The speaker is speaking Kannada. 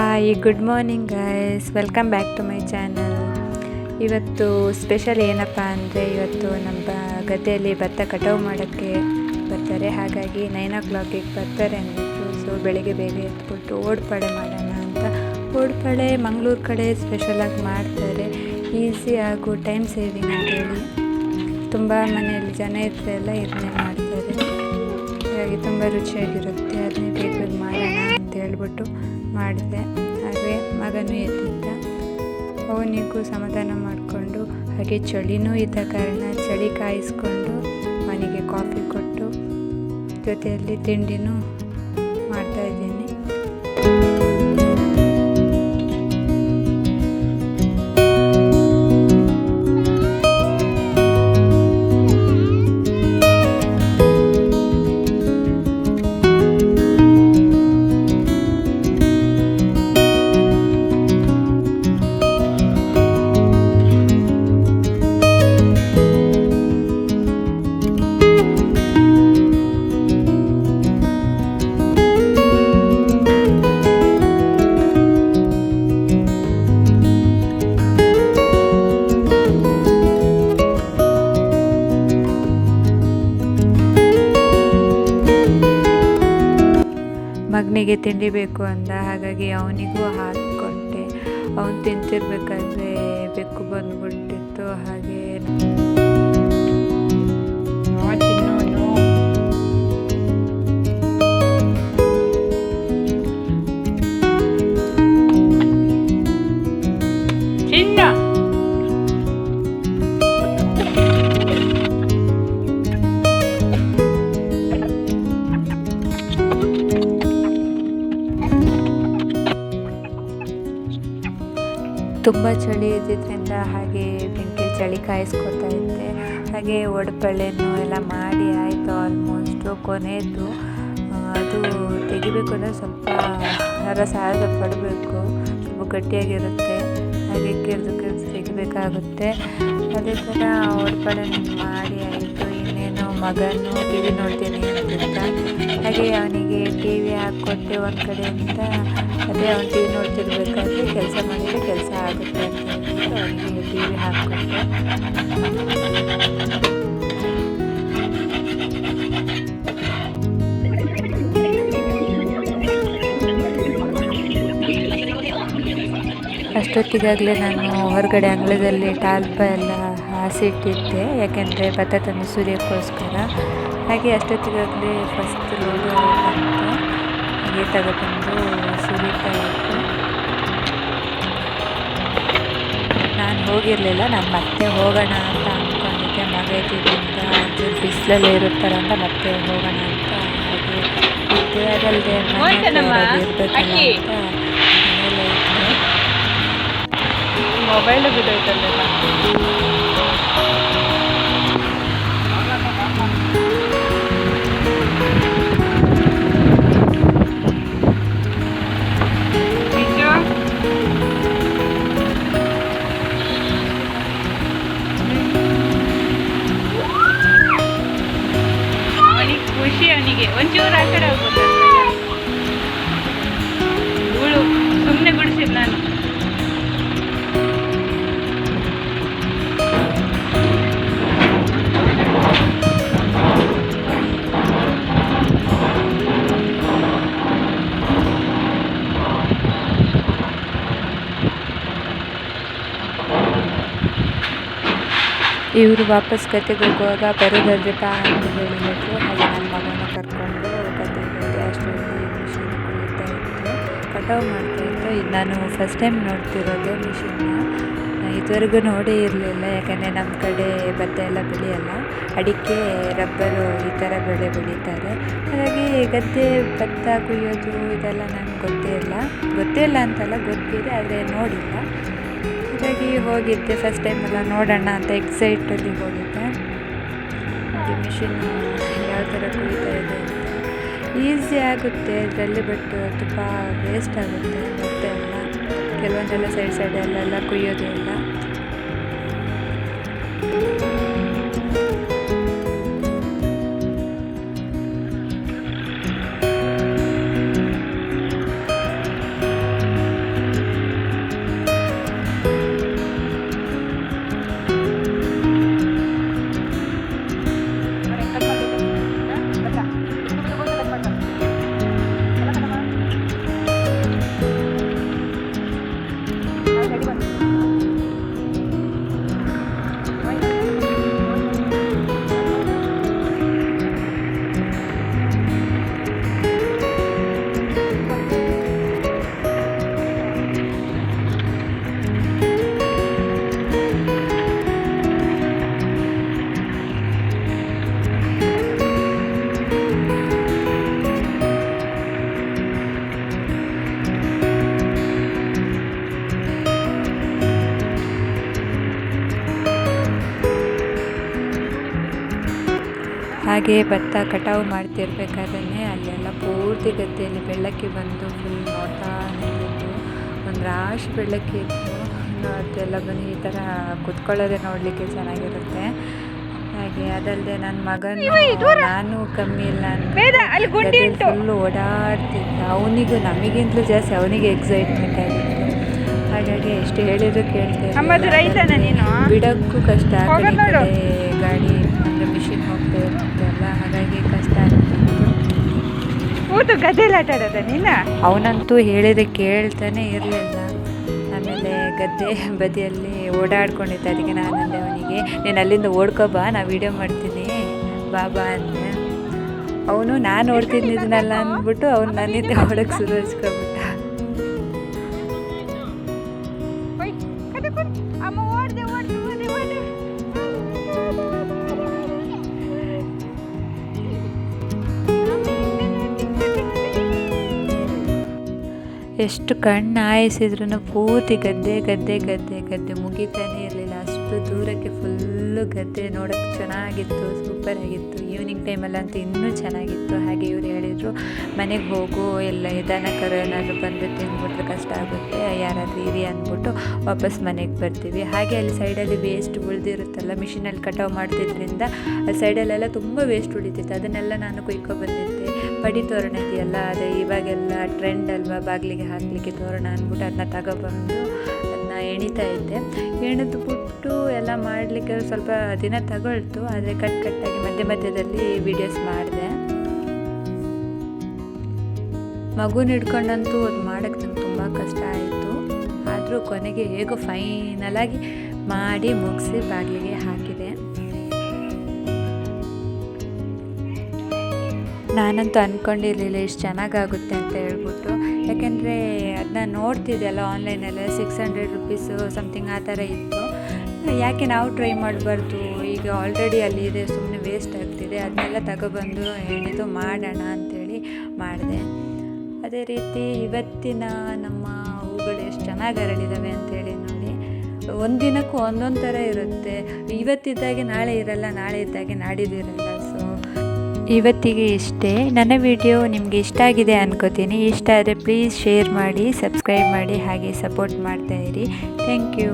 Hi good morning guys welcome back to my channel ಇವತ್ತು ಸ್ಪೆಷಲ್ ಏನಪ್ಪ ಅಂದರೆ ಇವತ್ತು ನಮ್ಮ ಗದ್ದೆಯಲ್ಲಿ ಭತ್ತ ಕಟಾವು ಮಾಡೋಕ್ಕೆ ಬರ್ತಾರೆ. ಹಾಗಾಗಿ ನೈನ್ ಓ ಕ್ಲಾಕಿಗೆ ಬರ್ತಾರೆ ಅಂದ್ಬಿಟ್ಟು ಸೊ ಬೆಳಗ್ಗೆ ಬೇಗ ಎತ್ಬಿಟ್ಟು ಓಡ್ಪಾಡೆ ಮಾಡೋಣ ಅಂತ ಓಡ್ಪಾಡೆ ಮಂಗಳೂರು ಕಡೆ ಸ್ಪೆಷಲಾಗಿ ಮಾಡ್ತಾರೆ. ಈಸಿ ಹಾಗೂ ಟೈಮ್ ಸೇವಿಂಗ್ ಅಂತೇಳಿ. ತುಂಬ ಮನೆಯಲ್ಲಿ ಜನ ಇರ್ತಾರೆ ಎಲ್ಲ ಇದನ್ನೇ ಮಾಡ್ತಾರೆ. ಹಾಗಾಗಿ ತುಂಬ ರುಚಿಯಾಗಿರುತ್ತೆ. ಅದನ್ನೇ ಬೇಗ ಮಾಡೋಣ ಅಂತ ಹೇಳ್ಬಿಟ್ಟು ಮಾಡಿದೆ. ಹಾಗೆ ಮಗನೂ ಎದ್ದಿದ್ದ ಅವನಿಗೂ ಸಮಾಧಾನ ಮಾಡಿಕೊಂಡು, ಹಾಗೆ ಚಳಿನೂ ಇದ್ದ ಕಾರಣ ಚಳಿ ಕಾಯಿಸ್ಕೊಂಡು ಮನೆಗೆ ಕಾಫಿ ಕೊಟ್ಟು, ಜೊತೆಯಲ್ಲಿ ತಿಂಡಿನೂ ಮಗನಿಗೆ ತಿಂಡಿ ಬೇಕು ಅಂದ ಹಾಗಾಗಿ ಅವನಿಗೂ ಹಾಕ್ಕೊಂಡೆ ಅವನು ತಿಂತಿರ್ಬೇಕಾದ್ರೆ ಬೆಕ್ಕು ಬಂದ್ಬಿಟ್ಟಿತ್ತು ಹಾಗೆ ತುಂಬ ಚಳಿ ಇದ್ದಿದ್ದರಿಂದ ಹಾಗೆ ಬೆಂಕಿ ಚಳಿ ಕಾಯಿಸ್ಕೊತಾ ಇದ್ದೆ. ಹಾಗೆ ಒಡಪಳ್ಳೆನು ಎಲ್ಲ ಮಾಡಿ ಆಯಿತು ಆಲ್ಮೋಸ್ಟು ಕೊನೆಯದು ಅದು ತೆಗಿಬೇಕು ಅಂದರೆ ಸ್ವಲ್ಪ ರಸ ಆದ ಪಡಬೇಕು ತುಂಬ ಗಟ್ಟಿಯಾಗಿರುತ್ತೆ. ಹಾಗೆ ಕೆರೆದು ಕೆರೆದು ತೆಗಿಬೇಕಾಗುತ್ತೆ. ಅದೇ ಥರ ಒಡಪಳ್ಳೆನ ಮಾಡಿ ಆಯಿತು. ಇನ್ನೇನು ಮಗನೂ ಟಿ ವಿ ನೋಡ್ತೀನಿ ಅಂತಿದ್ದ ಹಾಗೆ ಅವನಿಗೆ ಟಿ ವಿ ಹಾಕ್ಕೊಟ್ಟೆ ಒಂದು ಕಡೆಯಿಂದ ಅದೇ ಅವ್ನು ಟಿ ವಿ ನೋಡ್ತಿರ್ಬೇಕಾದ್ರೆ ಕೆಲಸ ಮಾಡಿದರೆ ಕೆಲಸ ಆಗುತ್ತೆ ಅಂತ ಅವನಿಗೆ ಟಿ ವಿ ಹಾಕ್ಕೊಟ್ಟೆ. ಅಷ್ಟೊತ್ತಿಗಾಗಲೇ ನಾನು ಹೊರಗಡೆ ಅಂಗಳದಲ್ಲಿ ಟಾಲ್ಪ ಎಲ್ಲ ಹಾಸಿಟ್ಟಿದ್ದೆ ಯಾಕೆಂದರೆ ಭತ್ತ ತಂದು ಸುರಿಯೋಕ್ಕೋಸ್ಕರ. ಹಾಗೆ ಅಷ್ಟೊತ್ತಿಗಾಗಲೇ ಫಸ್ಟ್ ಲೋಡು ಬಂತು ಹಾಗೆ ತಗೊಬಂದು ಸುರಿತಾ ಇತ್ತು ನಾನು ಹೋಗಿರಲಿಲ್ಲ ನಾನು ಮತ್ತೆ ಹೋಗೋಣ ಅಂತ ಅಂದ್ಕೊಂಡಿದ್ದೆ ಮಗ ಇದ್ದಿದ್ದರಿಂದ ಒಂಚೂರು ಬಿಸಿಲಲ್ಲಿ ಇರುತ್ತಾರೆ ಅಂತ ಮತ್ತೆ ಹೋಗೋಣ ಅಂತ ಹಾಗೆ ಹೋಯ್ತೇನಮ್ಮ? ಇರಬೇಕಲ್ಲ? ಅಂತ ಮೊಬೈಲ್ ಬಿದ್ದೋಯ್ತಲ್ಲೆಲ್ಲ ಇವರು ವಾಪಸ್ ಕತೆಗೆ ಹೋಗುವಾಗ ಬರೋದಾದ್ರೆ ಬಾ ಅಂತ ಹೇಳಿದ್ರು ಹಾಗೆ ನನ್ನ ಮಗನ ಕರ್ಕೊಂಡು ಕತೆ ಅಷ್ಟರಲ್ಲಿ ಮಿಷಿನ್ ಇತ್ತು ಕಟಾವು ಮಾಡ್ತಾ ಇದು ನಾನು ಫಸ್ಟ್ ಟೈಮ್ ನೋಡ್ತಿರೋದು ಮಿಷಿನ್ನ. ಇದುವರೆಗೂ ನೋಡೇ ಇರಲಿಲ್ಲ. ಯಾಕಂದರೆ ನಮ್ಮ ಕಡೆ ಭತ್ತ ಎಲ್ಲ ಬೆಳೆಯಲ್ಲ. ಅಡಿಕೆ, ರಬ್ಬರು ಈ ಥರ ಬೆಳೆ ಬೆಳೀತಾರೆ. ಹಾಗಾಗಿ ಗದ್ದೆ, ಭತ್ತ ಕುಯ್ಯೋದು ಇದೆಲ್ಲ ನನಗೆ ಗೊತ್ತೇ ಇಲ್ಲ. ಗೊತ್ತೇ ಇಲ್ಲ ಅಂತಲ್ಲ ಗೊತ್ತಿದೆ, ಆದರೆ ನೋಡಿಲ್ಲ. ಹಾಗಾಗಿ ಹೋಗಿದ್ದೆ ಫಸ್ಟ್ ಟೈಮ್ ಎಲ್ಲ ನೋಡೋಣ ಅಂತ ಎಕ್ಸೈಟಲ್ಲಿ ಹೋಗಿದ್ದೆ. ಹಾಗೆ ಮಿಷಿನ್ ಯಾವ ಥರ ಕುಯ್ತಾ ಇದೆ ಅಂತ ಈಸಿ ಆಗುತ್ತೆ ಅದರಲ್ಲಿ ಬಟ್ ತುಂಬ ವೇಸ್ಟ್ ಆಗುತ್ತೆ ಮತ್ತೆ ಎಲ್ಲ. ಕೆಲವೊಂದೆಲ್ಲ ಸೈಡ್ ಸೈಡಲ್ಲೆಲ್ಲ ಕುಯ್ಯೋದು ಎಲ್ಲ ಹಾಗೆ ಭತ್ತ ಕಟಾವು ಮಾಡ್ತಿರ್ಬೇಕಾದ್ರೆ ಅಲ್ಲೆಲ್ಲ ಪೂರ್ತಿ ಗದ್ದೆಯಲ್ಲಿ ಬೆಳ್ಳಕ್ಕಿ ಬಂದು ಫುಲ್ ನೋಡ್ತಾ ನಿಂತಿತ್ತು ಒಂದು ರಾಶಿ ಬೆಳ್ಳಕ್ಕಿ ಇತ್ತು. ಅದೆಲ್ಲ ಬಂದು ಈ ಥರ ಕುತ್ಕೊಳ್ಳೋದೇ ನೋಡಲಿಕ್ಕೆ ಚೆನ್ನಾಗಿರುತ್ತೆ. ಹಾಗೆ ಅದಲ್ಲದೆ ನನ್ನ ಮಗನು ನಾನು ಕಮ್ಮಿ ಇಲ್ಲ ಉಂಟು. ಫುಲ್ಲು ಓಡಾಡ್ತಿದ್ದ. ಅವನಿಗೂ ನಮಗಿಂತಲೂ ಜಾಸ್ತಿ ಅವನಿಗೆ ಎಕ್ಸೈಟ್ಮೆಂಟ್ ಆಗಿತ್ತು. ಹಾಗಾಗಿ ಎಷ್ಟು ಹೇಳಿದ್ರು ಕೇಳ್ತೇನೆ ಬಿಡೋಕ್ಕೂ ಕಷ್ಟ ಆ. ಕಡೆ ಗಾಡಿ ಹಾಗಾಗಿ ಕಷ್ಟ ಕೂತು ಗದ್ದೆಲಿ ಆಟ ಆಡೋದ ನೀನ? ಅವನಂತೂ ಹೇಳಿದ್ರೆ ಕೇಳ್ತಾನೆ ಇರಲಿಲ್ಲ. ಆಮೇಲೆ ಗದ್ದೆ ಬದಿಯಲ್ಲಿ ಓಡಾಡ್ಕೊಂಡಿದ್ದ ಅದಕ್ಕೆ ನಾನು ಅಂದೆ ಅವನಿಗೆ ನೀನು ಅಲ್ಲಿಂದ ಓಡ್ಕೊ ಬಾ ನಾ ವಿಡಿಯೋ ಮಾಡ್ತೀನಿ. ಬಾಬಾ ಅಂದೆ. ಅವನು ನಾನು ಓಡ್ತಿದ್ದಿದ್ನಲ್ಲ ಅಂದ್ಬಿಟ್ಟು ಅವ್ನು ನನ್ನಿಂದ ಓಡಕ್ಕೆ ಶುರು ಹಚ್ಕೊಬಿಟ್ಟ ಎಷ್ಟು ಕಣ್ಣು ಆಯಿಸಿದ್ರು ಪೂರ್ತಿ ಗದ್ದೆ ಗದ್ದೆ ಗದ್ದೆ ಗದ್ದೆ ಮುಗಿತಾನೆ ಇರಲಿಲ್ಲ. ಅಷ್ಟು ದೂರಕ್ಕೆ ಫುಲ್ಲು ಗದ್ದೆ ನೋಡೋಕ್ಕೆ ಚೆನ್ನಾಗಿತ್ತು ಸೂಪರ್ ಆಗಿತ್ತು. ಈವ್ನಿಂಗ್ ಟೈಮಲ್ಲಂತೂ ಇನ್ನೂ ಚೆನ್ನಾಗಿತ್ತು. ಹಾಗೆ ಇವ್ರು ಹೇಳಿದರು, ಮನೆಗೆ ಹೋಗು, ಎಲ್ಲ ಕರು, ಏನಾದರೂ ಬಂದು ತಿಂದ್ಬಿಟ್ರೆ ಕಷ್ಟ ಆಗುತ್ತೆ, ಯಾರಾದರೂ ಇರಿ ಅಂದ್ಬಿಟ್ಟು ವಾಪಸ್ ಮನೆಗೆ ಬರ್ತೀವಿ. ಹಾಗೆ ಅಲ್ಲಿ ಸೈಡಲ್ಲಿ ವೇಸ್ಟ್ ಉಳಿದಿರುತ್ತಲ್ಲ ಮಿಷಿನಲ್ಲಿ ಕಟಾವು ಮಾಡ್ತಿದ್ರಿಂದ, ಅಲ್ಲಿ ಸೈಡಲ್ಲೆಲ್ಲ ತುಂಬ ವೇಸ್ಟ್ ಉಳಿತಿತ್ತು. ಅದನ್ನೆಲ್ಲ ನಾನು ಕುಯ್ಕೊ ಬಂದಿದ್ದೆ. ಪಡಿ ತೋರಣ ಇದೆಯಲ್ಲ, ಅದು ಇವಾಗೆಲ್ಲ ಟ್ರೆಂಡ್ ಅಲ್ವಾ? ಬಾಗಿಲಿಗೆ ಹಾಕಲಿಕ್ಕೆ ತೋರಣ ಅಂದ್ಬಿಟ್ಟು ಅದನ್ನ ತಗೊಬಂದು ಅದನ್ನ ಎಣಿತಾ ಇದ್ದೆ. ಎಣಿದು ಬಿಟ್ಟು ಎಲ್ಲ ಮಾಡಲಿಕ್ಕೆ ಸ್ವಲ್ಪ ದಿನ ತಗೊಳ್ತು, ಆದರೆ ಕಟ್ ಕಟ್ಟಾಗಿ ಮಧ್ಯ ಮಧ್ಯದಲ್ಲಿ ವಿಡಿಯೋಸ್ ಮಾಡಿದೆ. ಮಗುನ ಹಿಡ್ಕೊಂಡಂತೂ ಅದು ಮಾಡೋಕ್ಕೆ ನಂಗೆ ತುಂಬ ಕಷ್ಟ ಆಯಿತು. ಆದರೂ ಕೊನೆಗೆ ಹೇಗೋ ಫೈನಲಾಗಿ ಮಾಡಿ ಮುಗಿಸಿ ಬಾಗಿಲಿಗೆ ಹಾಕಿದೆ. ನಾನಂತೂ ಅಂದ್ಕೊಂಡಿರಲಿಲ್ಲ ಇಷ್ಟು ಚೆನ್ನಾಗಾಗುತ್ತೆ ಅಂತ ಹೇಳ್ಬಿಟ್ಟು. ಯಾಕೆಂದರೆ ಅದನ್ನ ನೋಡ್ತಿದ್ದೆಲ್ಲ ಆನ್ಲೈನಲ್ಲ ಸಿಕ್ಸ್ ಹಂಡ್ರೆಡ್ ರುಪೀಸು ಸಮಥಿಂಗ್ ಆ ಥರ ಇತ್ತು. ಯಾಕೆ ನಾವು ಟ್ರೈ ಮಾಡಬಾರ್ದು? ಈಗ ಆಲ್ರೆಡಿ ಅಲ್ಲಿ ಇದೆ ಸುಮ್ಮನೆ ವೇಸ್ಟ್ ಆಗ್ತಿದೆ. ಅದನ್ನೆಲ್ಲ ತಗೊಬಂದು ಎಣಿದು ಮಾಡೋಣ ಅಂಥೇಳಿ ಮಾಡಿದೆ. ಅದೇ ರೀತಿ ಇವತ್ತಿನ ನಮ್ಮ ಹೂಗಳು ಎಷ್ಟು ಚೆನ್ನಾಗಿ ಅರಳಿದಾವೆ ಅಂಥೇಳಿ ನೋಡಿ. ಒಂದಿನಕ್ಕೂ ಒಂದೊಂದು ಥರ ಇರುತ್ತೆ. ಇವತ್ತಿದ್ದಾಗೆ ನಾಳೆ ಇರಲ್ಲ, ನಾಳೆ ಇದ್ದಾಗೆ ನಾಡಿದ್ದಿರಲ್ಲ ಇವತ್ತಿಗೆ ಇಷ್ಟೇ. ನನ್ನ ವಿಡಿಯೋ ನಿಮಗೆ ಇಷ್ಟ ಆಗಿದೆ ಅನ್ಕೋತೀನಿ. ಇಷ್ಟ ಆದರೆ ಪ್ಲೀಸ್ ಶೇರ್ ಮಾಡಿ ಸಬ್ಸ್ಕ್ರೈಬ್ ಮಾಡಿ, ಹಾಗೆ ಸಪೋರ್ಟ್ ಮಾಡ್ತಾಯಿರಿ ಥ್ಯಾಂಕ್ ಯು